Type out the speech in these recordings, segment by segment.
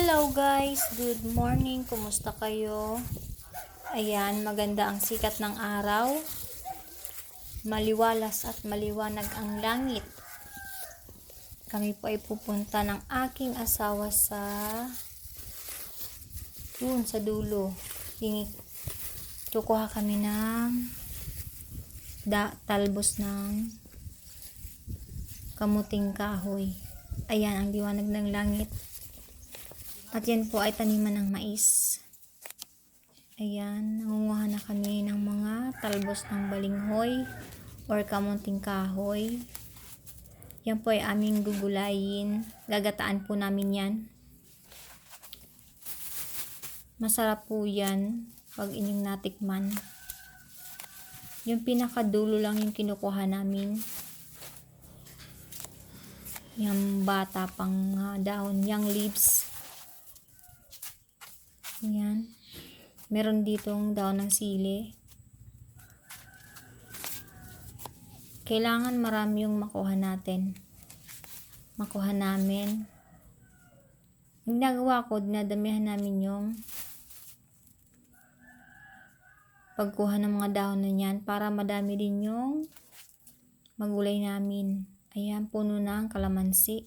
Hello guys, good morning. Kumusta kayo? Ayan, maganda ang sikat ng araw. Maliwalas at maliwanag ang langit. Kami po ay pupunta ng aking asawa sa dun sa dulo. Hingi, kukuha kami ng da, talbos ng kamuting kahoy. Ayan, ang liwanag ng langit. At yan po ay taniman ng mais. Ayan, nangunguha na kami ng mga talbos ng balinghoy or kamunting kahoy. Yan po ay aming gugulayin. Gagataan po namin yan. Masarap po yan pag inyong natikman. Yung pinakadulo lang yung kinukuha namin. Yung bata pang ah, dahon, young leaves. Yan. Meron ditong daon ng sili. Kailangan marami yung makuha natin. Makuha namin. Ang ginagawa ko, dinadamihan namin yung pagkuha ng mga dahon na yan para madami din yung magulay namin. Ayan, puno na ang kalamansi.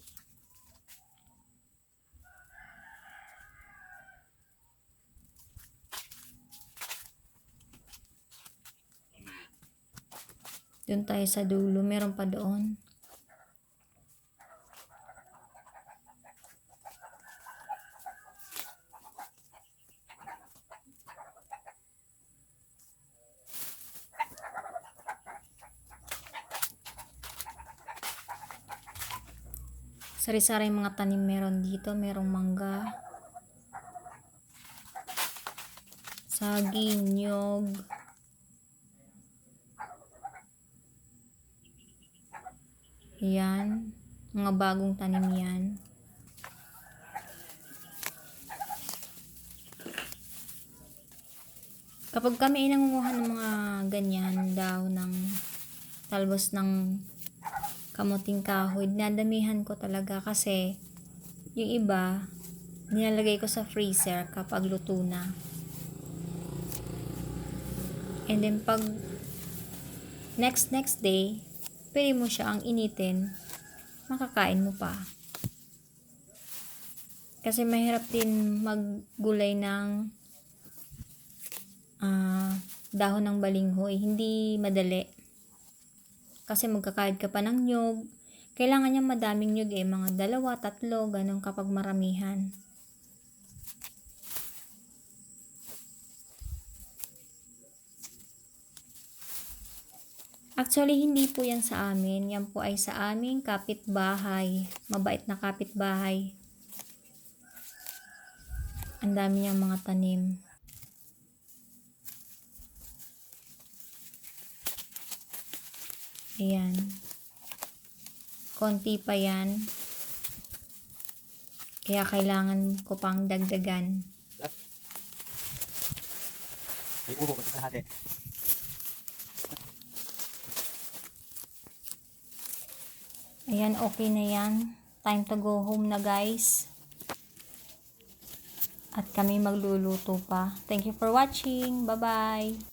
Doon tayo sa dulo. Meron pa doon. Sari-sari mga tanim meron dito. Merong mangga. Saging, nyog. Yan. Mga bagong tanim yan. Kapag kami ay nangunguha ng mga ganyan daw ng talbos ng kamuting kahoy, dinadamihan ko talaga kasi yung iba, nilalagay ko sa freezer kapag luto na. And then pag next next day, pwede mo siya ang initin, makakain mo pa. Kasi mahirap din maggulay ng ah, dahon ng balinghoy. Hindi madali. Kasi magkakahid ka pa ng nyog. Kailangan niya madaming nyog eh. Mga dalawa, tatlo, ganun kapag maramihan. Actually, hindi po yan sa amin. Yan po ay sa aming kapitbahay. Mabait na kapitbahay. Ang dami niyang mga tanim. Ayan. Konti pa yan. Kaya kailangan ko pang dagdagan. May uho kasi sa hati. Ayan, okay na yan. Time to go home na guys. At kami magluluto pa. Thank you for watching. Bye-bye.